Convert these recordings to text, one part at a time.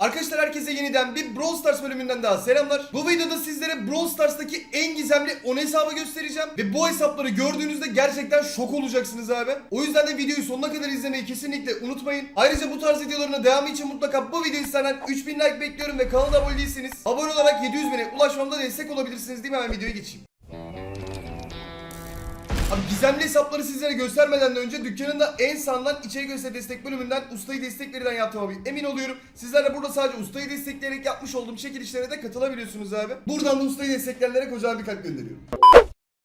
Arkadaşlar herkese yeniden bir Brawl Stars bölümünden daha selamlar. Bu videoda sizlere Brawl Stars'taki en gizemli 10 hesabı göstereceğim. Ve bu hesapları gördüğünüzde gerçekten şok olacaksınız abi. O yüzden de videoyu sonuna kadar izlemeyi kesinlikle unutmayın. Ayrıca bu tarz videoların devamı için mutlaka bu videoyu senden 3000 like bekliyorum ve kanala abone değilseniz abone olarak 700 bine ulaşmamda destek olabilirsiniz değil mi? Hemen videoya geçeyim. Abi gizemli hesapları sizlere göstermeden de önce dükkanında en sağından içeri göster destek bölümünden ustayı destek verilen yaptığıma bir emin oluyorum. Sizler de burada sadece ustayı destekleyerek yapmış olduğum çekilişlere de katılabiliyorsunuz abi. Buradan da ustayı destekleyenlere kocaman bir kalp gönderiyorum.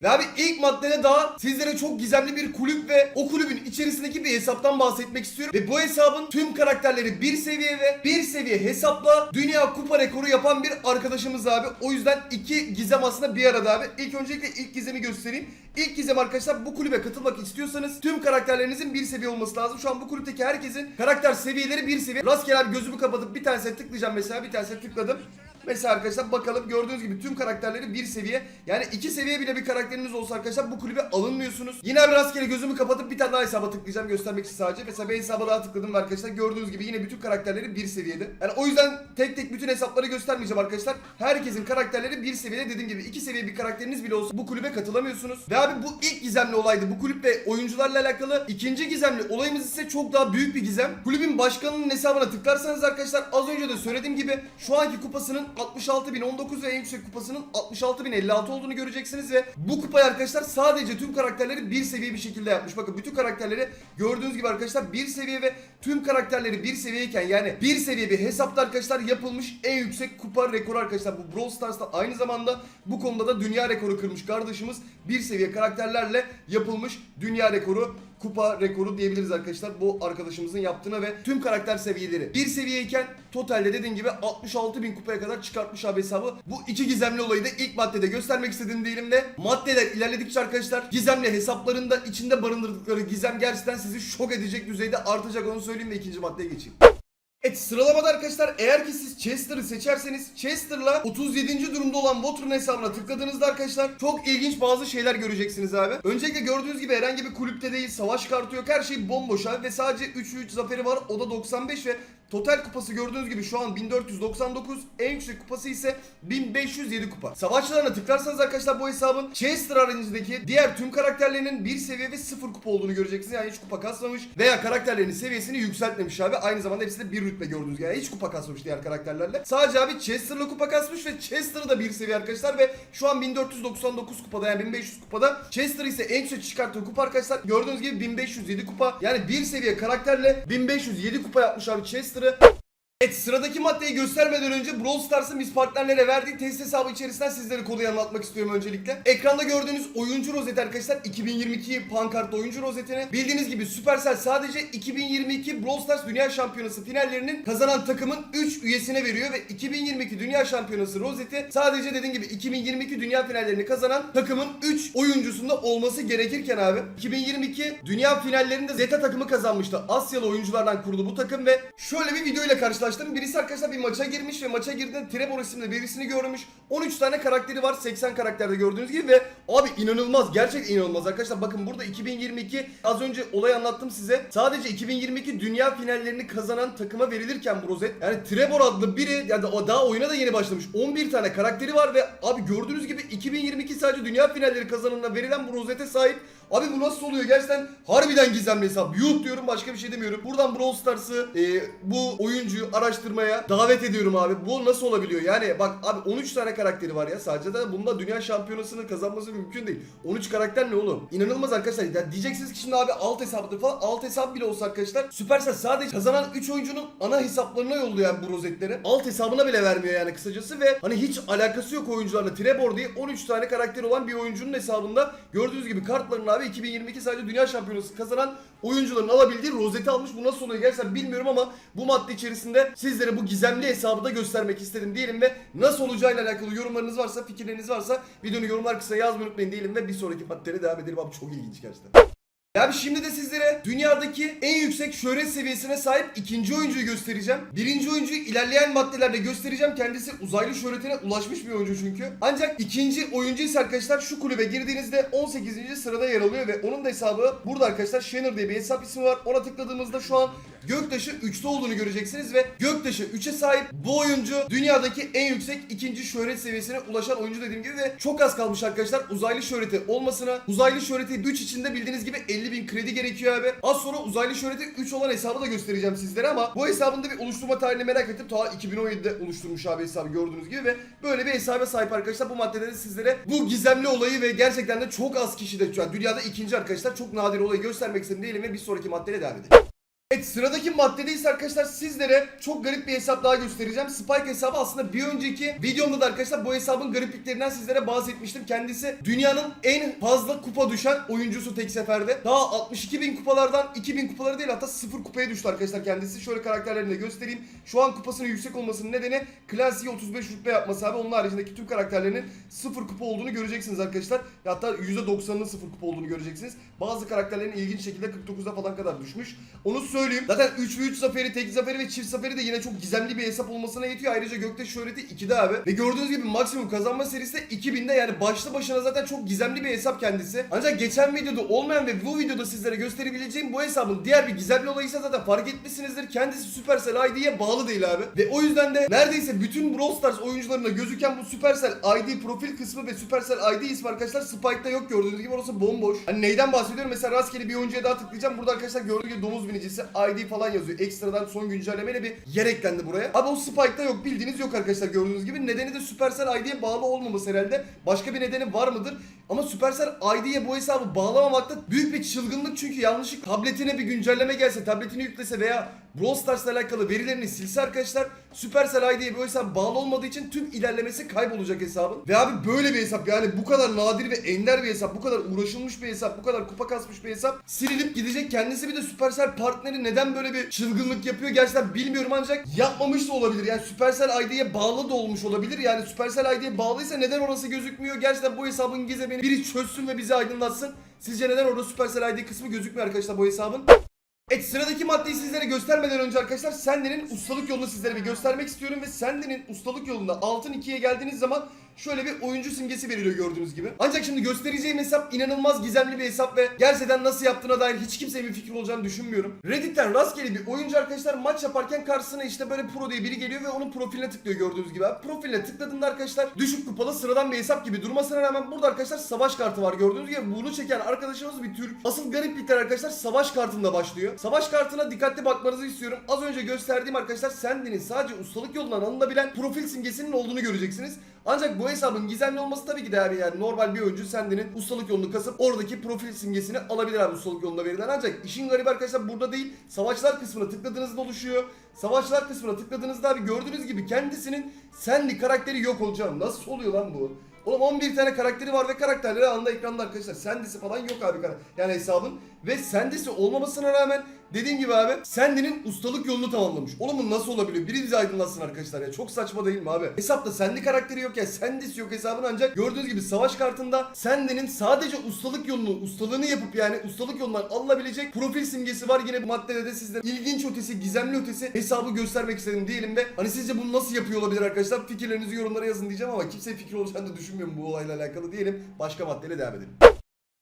Ve abi ilk maddede daha sizlere çok gizemli bir kulüp ve o kulübün içerisindeki bir hesaptan bahsetmek istiyorum. Ve bu hesabın tüm karakterleri bir seviye ve bir seviye hesapla dünya kupa rekoru yapan bir arkadaşımız abi. O yüzden iki gizem aslında bir arada abi. İlk öncelikle ilk gizemi göstereyim. İlk gizem arkadaşlar bu kulübe katılmak istiyorsanız tüm karakterlerinizin bir seviye olması lazım. Şu an bu kulüpteki herkesin karakter seviyeleri bir seviye. Rastgele abi gözümü kapatıp bir tanesine tıklayacağım mesela bir tanesine tıkladım. Mesela arkadaşlar bakalım gördüğünüz gibi tüm karakterleri bir seviye yani iki seviye bile bir karakteriniz olsa arkadaşlar bu kulübe alınmıyorsunuz. Yine bir rastgele gözümü kapatıp bir tane daha hesaba tıklayacağım göstermek için sadece. Mesela bir hesaba daha tıkladım arkadaşlar gördüğünüz gibi yine bütün karakterleri bir seviyede. Yani o yüzden tek tek bütün hesapları göstermeyeceğim arkadaşlar. Herkesin karakterleri bir seviyede dediğim gibi iki seviye bir karakteriniz bile olsa bu kulübe katılamıyorsunuz. Ve abi bu ilk gizemli olaydı. Bu kulüp ve oyuncularla alakalı. İkinci gizemli olayımız ise çok daha büyük bir gizem. Kulübün başkanının hesabına tıklarsanız arkadaşlar az önce de söylediğim gibi şu anki kupasının 66.019 ve en yüksek kupasının 66.056 olduğunu göreceksiniz ve bu kupayı arkadaşlar sadece tüm karakterleri bir seviye bir şekilde yapmış. Bakın bütün karakterleri gördüğünüz gibi arkadaşlar bir seviye ve tüm karakterleri bir seviyeyken yani bir seviye bir hesapta arkadaşlar yapılmış en yüksek kupa rekoru arkadaşlar. Bu Brawl Stars'ta aynı zamanda bu konuda da dünya rekoru kırmış kardeşimiz. Bir seviye karakterlerle yapılmış dünya rekoru kupa rekoru diyebiliriz arkadaşlar bu arkadaşımızın yaptığına ve tüm karakter seviyeleri bir seviyeyken totalde dediğim gibi 66 bin kupaya kadar çıkartmış abi hesabı. Bu iki gizemli olayı da ilk maddede göstermek istedim diyelim ve maddeler ilerledikçe arkadaşlar gizemli hesaplarında içinde barındırdıkları gizem gerçekten sizi şok edecek düzeyde artacak onu söyleyeyim ve ikinci maddeye geçeyim. Evet sıralamada arkadaşlar eğer ki siz Chester'ı seçerseniz Chester'la 37. durumda olan Water'ın hesabına tıkladığınızda arkadaşlar çok ilginç bazı şeyler göreceksiniz abi. Öncelikle gördüğünüz gibi herhangi bir kulüpte değil savaş kartı yok her şey bomboş abi ve sadece 3-3 zaferi var o da 95 ve total kupası gördüğünüz gibi şu an 1499 en yüksek kupası ise 1507 kupa. Savaşçılarına tıklarsanız arkadaşlar bu hesabın Chester haricindeki diğer tüm karakterlerinin bir seviye ve sıfır kupa olduğunu göreceksiniz. Yani hiç kupa kasmamış veya karakterlerinin seviyesini yükseltmemiş abi. Aynı zamanda hepsi de bir rütbe gördüğünüz gibi. Yani hiç kupa kasmamış diğer karakterlerle. Sadece abi Chester'la kupa kasmış ve Chester'ı da bir seviye arkadaşlar ve şu an 1499 kupada yani 1500 kupada. Chester ise en yüksek çıkarttığı kupa arkadaşlar. Gördüğünüz gibi 1507 kupa. Yani bir seviye karakterle 1507 kupa yapmış abi Chester'ı. Evet sıradaki maddeyi göstermeden önce Brawl Stars'ın biz partnerlere verdiği test hesabı içerisinden sizlere konuyu anlatmak istiyorum öncelikle. Ekranda gördüğünüz oyuncu rozeti arkadaşlar 2022 pankartlı oyuncu rozetini bildiğiniz gibi Supercell sadece 2022 Brawl Stars Dünya Şampiyonası finallerinin kazanan takımın 3 üyesine veriyor ve 2022 Dünya Şampiyonası rozeti sadece dediğim gibi 2022 dünya finallerini kazanan takımın 3 oyuncusunda olması gerekirken abi 2022 dünya finallerinde Zeta takımı kazanmıştı. Asyalı oyunculardan kurulu bu takım ve şöyle bir video ile karşılaştım. Birisi arkadaşlar bir maça girmiş ve maça girdiğinde Trevor isimli birisini görmüş. 13 tane karakteri var 80 karakterde gördüğünüz gibi ve abi inanılmaz gerçekten inanılmaz arkadaşlar bakın burada 2022 az önce olay anlattım size. Sadece 2022 dünya finallerini kazanan takıma verilirken bu rozet yani Trevor adlı biri yani daha oyuna da yeni başlamış. 11 tane karakteri var ve abi gördüğünüz gibi 2022 sadece dünya finalleri kazananına verilen bu rozete sahip. Abi bu nasıl oluyor gerçekten harbiden gizemli hesap. Yuh diyorum başka bir şey demiyorum. Buradan Brawl Stars'ı e, bu oyuncuyu araştırmaya davet ediyorum abi. Bu nasıl olabiliyor? Yani bak abi 13 tane karakteri var ya sadece de bunda dünya şampiyonasını kazanması mümkün değil. 13 karakter ne oğlum? İnanılmaz arkadaşlar. Ya diyeceksiniz ki şimdi abi alt hesaptır falan. Alt hesap bile olsa arkadaşlar Supercell sadece kazanan 3 oyuncunun ana hesaplarına yolluyor yani bu rozetleri. Alt hesabına bile vermiyor yani kısacası ve hani hiç alakası yok oyuncularla. Trevor diye 13 tane karakter olan bir oyuncunun hesabında gördüğünüz gibi kartların abi 2022 sadece dünya şampiyonası kazanan oyuncuların alabildiği rozeti almış. Bu nasıl oluyor gerçekten bilmiyorum ama bu madde içerisinde sizlere bu gizemli hesabı da göstermek istedim diyelim ve nasıl olacağıyla alakalı yorumlarınız varsa, fikirleriniz varsa videonun yorumlar kısmına yazmayı unutmayın diyelim ve bir sonraki maddeye devam edelim abi çok ilginç gerçekten. Ya şimdi de sizlere dünyadaki en yüksek şöhret seviyesine sahip ikinci oyuncuyu göstereceğim. Birinci oyuncuyu ilerleyen maddelerde göstereceğim. Kendisi uzaylı şöhretine ulaşmış bir oyuncu çünkü. Ancak ikinci oyuncu ise arkadaşlar şu kulübe girdiğinizde 18. sırada yer alıyor ve onun da hesabı burada arkadaşlar Shanner diye bir hesap ismi var. Ona tıkladığımızda şu an Göktaşı 3'te olduğunu göreceksiniz ve Göktaşı 3'e sahip bu oyuncu dünyadaki en yüksek ikinci şöhret seviyesine ulaşan oyuncu dediğim gibi ve çok az kalmış arkadaşlar uzaylı şöhreti olmasına. Uzaylı şöhreti 3 içinde bildiğiniz gibi 50 bin kredi gerekiyor abi. Az sonra uzaylı şöhreti 3 olan hesabı da göstereceğim sizlere ama bu hesabın da bir oluşturma tarihini merak ettim. Ta 2017'de oluşturmuş abi hesabı gördüğünüz gibi ve böyle bir hesaba sahip arkadaşlar bu maddede de sizlere bu gizemli olayı ve gerçekten de çok az kişi de an dünyada ikinci arkadaşlar çok nadir olayı göstermek istedim diyelim ve bir sonraki maddeyle devam edelim. Evet sıradaki maddede ise arkadaşlar sizlere çok garip bir hesap daha göstereceğim. Spike hesabı aslında bir önceki videomda da arkadaşlar bu hesabın garipliklerinden sizlere bahsetmiştim. Kendisi dünyanın en fazla kupa düşen oyuncusu tek seferde. Daha 62 bin kupalardan 2000 kupaları değil hatta 0 kupaya düştü arkadaşlar kendisi. Şöyle karakterlerini de göstereyim. Şu an kupasının yüksek olmasının nedeni klasiği 35 rütbe yapması abi. Onun haricindeki tüm karakterlerinin 0 kupa olduğunu göreceksiniz arkadaşlar. Hatta %90'ının 0 kupa olduğunu göreceksiniz. Bazı karakterlerin ilginç şekilde 49'a falan kadar düşmüş. Onu söyleyeyim. Zaten 3 ve 3 zaferi, tek zaferi ve çift zaferi de yine çok gizemli bir hesap olmasına yetiyor. Ayrıca Gökte Şöhreti 2'de abi. Ve gördüğünüz gibi maksimum kazanma serisi de 2000'de yani başlı başına zaten çok gizemli bir hesap kendisi. Ancak geçen videoda olmayan ve bu videoda sizlere gösterebileceğim bu hesabın diğer bir gizemli olayı ise zaten fark etmişsinizdir. Kendisi Supercell ID'ye bağlı değil abi. Ve o yüzden de neredeyse bütün Brawl Stars oyuncularında gözüken bu Supercell ID profil kısmı ve Supercell ID ismi arkadaşlar Spike'da yok gördüğünüz gibi orası bomboş. Hani neyden bahsediyorum? Mesela rastgele bir oyuncuya daha tıklayacağım. Burada arkadaşlar gördüğünüz gibi domuz binicisi ID falan yazıyor. Ekstradan son güncellemeyle bir yer eklendi buraya. Abi o Spike'da yok. Bildiğiniz yok arkadaşlar gördüğünüz gibi. Nedeni de Supercell ID'ye bağlı olmaması herhalde. Başka bir nedeni var mıdır? Ama Supercell ID'ye bu hesabı bağlamamakta büyük bir çılgınlık çünkü yanlışlık tabletine bir güncelleme gelse, tabletini yüklese veya Brawl Stars'la alakalı verilerini silse arkadaşlar Supercell ID'ye bu hesap bağlı olmadığı için tüm ilerlemesi kaybolacak hesabın. Ve abi böyle bir hesap yani bu kadar nadir ve ender bir hesap, bu kadar uğraşılmış bir hesap, bu kadar kupa kasmış bir hesap silinip gidecek. Kendisi bir de Supercell partneri neden böyle bir çılgınlık yapıyor gerçekten bilmiyorum ancak yapmamış da olabilir. Yani Supercell ID'ye bağlı da olmuş olabilir. Yani Supercell ID'ye bağlıysa neden orası gözükmüyor? Gerçekten bu hesabın gizemini biri çözsün ve bizi aydınlatsın. Sizce neden orada Supercell ID kısmı gözükmüyor arkadaşlar bu hesabın? Evet sıradaki maddeyi sizlere göstermeden önce arkadaşlar Sende'nin ustalık yolunu sizlere bir göstermek istiyorum ve Sende'nin ustalık yolunda altın 2'ye geldiğiniz zaman şöyle bir oyuncu simgesi veriliyor gördüğünüz gibi. Ancak şimdi göstereceğim hesap inanılmaz gizemli bir hesap ve gerçekten nasıl yaptığına dair hiç kimsenin bir fikri olacağını düşünmüyorum. Reddit'ten rastgele bir oyuncu arkadaşlar maç yaparken karşısına işte böyle pro diye biri geliyor ve onun profiline tıklıyor gördüğünüz gibi. abi. Profiline tıkladığında arkadaşlar düşük kupalı sıradan bir hesap gibi durmasına rağmen burada arkadaşlar savaş kartı var gördüğünüz gibi. Bunu çeken arkadaşımız bir Türk. Asıl gariplikler arkadaşlar savaş kartında başlıyor. Savaş kartına dikkatli bakmanızı istiyorum. Az önce gösterdiğim arkadaşlar Sendi'nin sadece ustalık yolundan alınabilen profil simgesinin olduğunu göreceksiniz. Ancak bu hesabın gizemli olması tabii ki de yani, yani normal bir oyuncu Sendi'nin ustalık yolunu kasıp oradaki profil simgesini alabilir abi ustalık yolunda verilen. Ancak işin garibi arkadaşlar burada değil. Savaşlar kısmına tıkladığınızda oluşuyor. Savaşlar kısmına tıkladığınızda abi gördüğünüz gibi kendisinin Sendi karakteri yok olacağım. Nasıl oluyor lan bu? Oğlum 11 tane karakteri var ve karakterleri anında ekranda arkadaşlar. Sendisi falan yok abi yani hesabın. Ve sendisi olmamasına rağmen dediğim gibi abi Sendi'nin ustalık yolunu tamamlamış. Oğlum bu nasıl olabiliyor? Biri bizi aydınlatsın arkadaşlar ya. Çok saçma değil mi abi? Hesapta Sendi karakteri yok ya. Sendisi yok hesabın ancak gördüğünüz gibi savaş kartında Sendi'nin sadece ustalık yolunu, ustalığını yapıp yani ustalık yolundan alınabilecek profil simgesi var. Yine maddede de sizlere ilginç ötesi, gizemli ötesi hesabı göstermek istedim diyelim ve hani sizce bunu nasıl yapıyor olabilir arkadaşlar? Fikirlerinizi yorumlara yazın diyeceğim ama kimse fikir olacağını da düşünmüyorum bu olayla alakalı diyelim. Başka maddeyle devam edelim.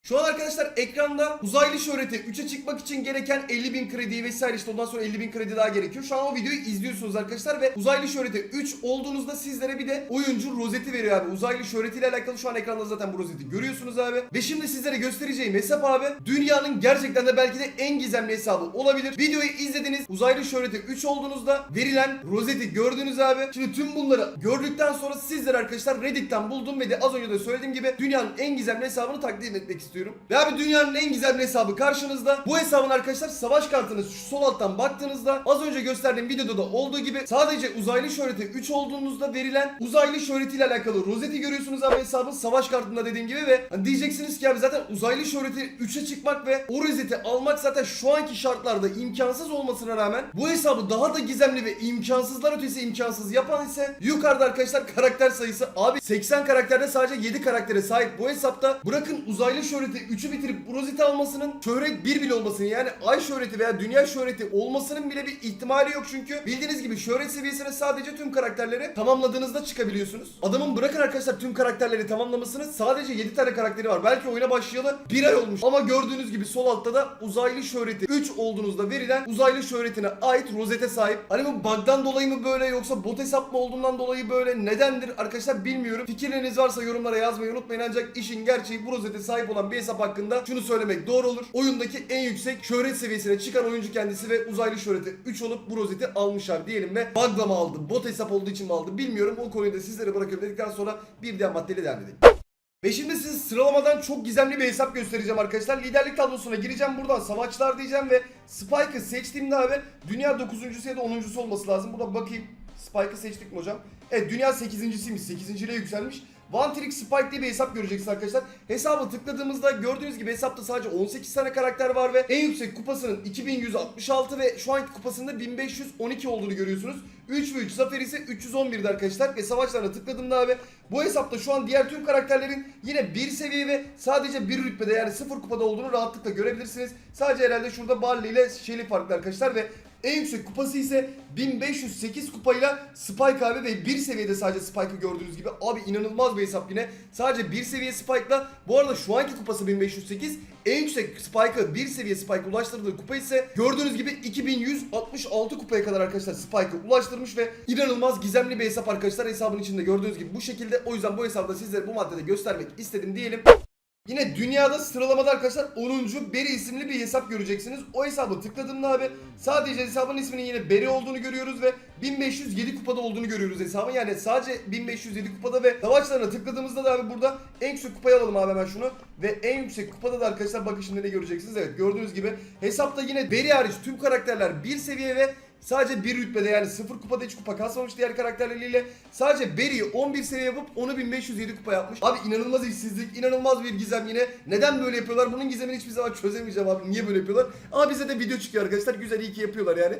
Şu an arkadaşlar ekranda uzaylı şöhreti 3'e çıkmak için gereken 50 bin kredi vesaire işte ondan sonra 50 bin kredi daha gerekiyor. Şu an o videoyu izliyorsunuz arkadaşlar ve uzaylı şöhreti 3 olduğunuzda sizlere bir de oyuncu rozeti veriyor abi. Uzaylı şöhretiyle alakalı şu an ekranda zaten bu rozeti görüyorsunuz abi. Ve şimdi sizlere göstereceğim hesap abi dünyanın gerçekten de belki de en gizemli hesabı olabilir. Videoyu izlediniz. Uzaylı şöhreti 3 olduğunuzda verilen rozeti gördünüz abi. Şimdi tüm bunları gördükten sonra sizler arkadaşlar Reddit'ten buldum ve de az önce de söylediğim gibi dünyanın en gizemli hesabını takdim etmek istiyorum. Ve abi dünyanın en gizemli hesabı karşınızda. Bu hesabın arkadaşlar savaş kartını şu sol alttan baktığınızda az önce gösterdiğim videoda da olduğu gibi sadece uzaylı şöhreti 3 olduğunuzda verilen uzaylı şöhretiyle alakalı rozeti görüyorsunuz abi hesabın savaş kartında dediğim gibi ve hani diyeceksiniz ki abi zaten uzaylı şöhreti 3'e çıkmak ve o rozeti almak zaten şu anki şartlarda imkansız olmasına rağmen bu hesabı daha da gizemli ve imkansızlar ötesi imkansız yapan ise yukarıda arkadaşlar karakter sayısı abi 80 karakterde sadece 7 karaktere sahip bu hesapta bırakın uzaylı şöhreti şöhreti 3'ü bitirip bu rozeti almasının şöhret 1 bile olmasının yani ay şöhreti veya dünya şöhreti olmasının bile bir ihtimali yok çünkü bildiğiniz gibi şöhret seviyesine sadece tüm karakterleri tamamladığınızda çıkabiliyorsunuz. Adamın bırakın arkadaşlar tüm karakterleri tamamlamasını sadece 7 tane karakteri var. Belki oyuna başlayalı 1 ay olmuş ama gördüğünüz gibi sol altta da uzaylı şöhreti 3 olduğunuzda verilen uzaylı şöhretine ait rozete sahip. Hani bu bug'dan dolayı mı böyle yoksa bot hesap mı olduğundan dolayı böyle nedendir arkadaşlar bilmiyorum. Fikirleriniz varsa yorumlara yazmayı unutmayın ancak işin gerçeği bu rozete sahip olan bir hesap hakkında şunu söylemek doğru olur. Oyundaki en yüksek şöhret seviyesine çıkan oyuncu kendisi ve uzaylı şöhreti 3 olup bu rozeti almış abi diyelim ve bug'la mı aldı bot hesap olduğu için mi aldı bilmiyorum. O konuyu da sizlere bırakıyorum dedikten sonra bir diğer maddeyle devam edelim. Ve şimdi size sıralamadan çok gizemli bir hesap göstereceğim arkadaşlar. Liderlik tablosuna gireceğim buradan savaşçılar diyeceğim ve Spike'ı seçtiğimde abi dünya 9. ya da 10. olması lazım. Burada bakayım. Spike'ı seçtik mi hocam? Evet dünya 8.siymiş. 8. ile yükselmiş. One Trick Spike diye bir hesap göreceksiniz arkadaşlar. Hesabı tıkladığımızda gördüğünüz gibi hesapta sadece 18 tane karakter var ve en yüksek kupasının 2166 ve şu anki kupasında 1512 olduğunu görüyorsunuz. 3 ve 3 zafer ise 311'di arkadaşlar ve savaşlarına tıkladığımda abi bu hesapta şu an diğer tüm karakterlerin yine bir seviye ve sadece bir rütbede yani sıfır kupada olduğunu rahatlıkla görebilirsiniz. Sadece herhalde şurada Barley ile Shelly farklı arkadaşlar ve en yüksek kupası ise 1508 kupayla Spike abi ve bir seviyede sadece Spike'ı gördüğünüz gibi abi inanılmaz bir hesap yine. Sadece bir seviye Spike'la bu arada şu anki kupası 1508 en yüksek Spike'ı bir seviye Spike'a ulaştırdığı kupa ise gördüğünüz gibi 2166 kupaya kadar arkadaşlar Spike'ı ulaştırmış ve inanılmaz gizemli bir hesap arkadaşlar hesabın içinde gördüğünüz gibi bu şekilde o yüzden bu hesabı da sizlere bu maddede göstermek istedim diyelim. Yine dünyada sıralamada arkadaşlar 10. Beri isimli bir hesap göreceksiniz. O hesabı tıkladığımda abi sadece hesabın isminin yine Beri olduğunu görüyoruz ve 1507 kupada olduğunu görüyoruz hesabın. Yani sadece 1507 kupada ve savaşlarına tıkladığımızda da abi burada en yüksek kupayı alalım abi hemen şunu. Ve en yüksek kupada da arkadaşlar bakın şimdi ne göreceksiniz. Evet gördüğünüz gibi hesapta yine Beri hariç tüm karakterler bir seviye ve Sadece bir rütbede yani sıfır kupada hiç kupa kasmamış diğer karakterleriyle sadece Berry'i 11 seviye yapıp onu 1507 kupa yapmış. Abi inanılmaz işsizlik, inanılmaz bir gizem yine. Neden böyle yapıyorlar? Bunun gizemini hiçbir zaman çözemeyeceğim abi. Niye böyle yapıyorlar? Ama bize de video çıkıyor arkadaşlar. Güzel iyi ki yapıyorlar yani.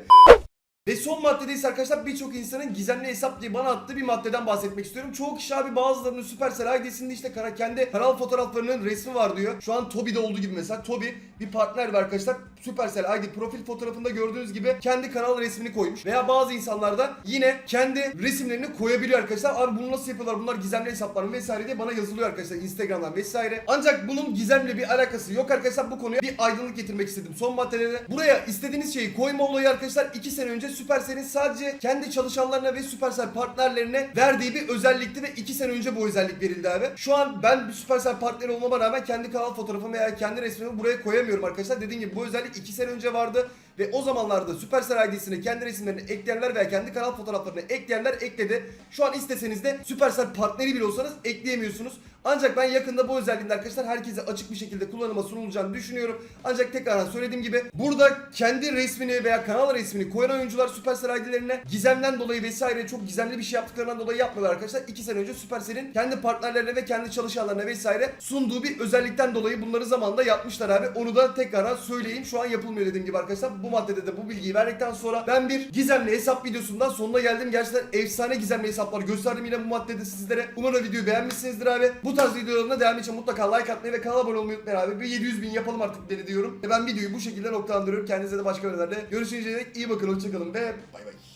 Ve son maddede ise arkadaşlar birçok insanın gizemli hesap diye bana attığı bir maddeden bahsetmek istiyorum. Çoğu kişi abi bazılarının Supercell ID'sinde işte kara, kendi kanal fotoğraflarının resmi var diyor. Şu an Tobi'de olduğu gibi mesela Tobi bir partner var arkadaşlar. Supercell ID profil fotoğrafında gördüğünüz gibi kendi kanal resmini koymuş. Veya bazı insanlar da yine kendi resimlerini koyabiliyor arkadaşlar. Abi bunu nasıl yapıyorlar? Bunlar gizemli hesaplar mı vesaire diye bana yazılıyor arkadaşlar Instagram'dan vesaire. Ancak bunun gizemle bir alakası yok arkadaşlar. Bu konuya bir aydınlık getirmek istedim. Son maddede de buraya istediğiniz şeyi koyma olayı arkadaşlar 2 sene önce Supercell'in sadece kendi çalışanlarına ve Supercell partnerlerine verdiği bir özellikti ve 2 sene önce bu özellik verildi abi. Şu an ben bir Supercell partneri olmama rağmen kendi kanal fotoğrafımı veya kendi resmimi buraya koyamıyorum arkadaşlar. Dediğim gibi bu özellik 2 sene önce vardı ve o zamanlarda Supercell ID'sine kendi resimlerini ekleyenler veya kendi kanal fotoğraflarını ekleyenler ekledi. Şu an isteseniz de Supercell partneri bile olsanız ekleyemiyorsunuz. Ancak ben yakında bu özelliğin arkadaşlar herkese açık bir şekilde kullanıma sunulacağını düşünüyorum. Ancak tekrardan söylediğim gibi burada kendi resmini veya kanal resmini koyan oyuncular Supercell ID'lerine gizemden dolayı vesaire çok gizemli bir şey yaptıklarından dolayı yapmıyorlar arkadaşlar. 2 sene önce Supercell'in kendi partnerlerine ve kendi çalışanlarına vesaire sunduğu bir özellikten dolayı bunları zamanında yapmışlar abi. Onu da tekrardan söyleyeyim. Şu an yapılmıyor dediğim gibi arkadaşlar. Bu maddede de bu bilgiyi verdikten sonra ben bir gizemli hesap videosundan sonuna geldim. Gerçekten efsane gizemli hesaplar gösterdim yine bu maddede sizlere. Umarım videoyu beğenmişsinizdir abi. Bu tarz videolarına devam için mutlaka like atmayı ve kanala abone olmayı unutmayın abi. Bir 700 bin yapalım artık deli diyorum. Ve ben videoyu bu şekilde noktalandırıyorum. Kendinize de başka önerilerle görüşünceye dek iyi bakın, hoşçakalın ve bay bay.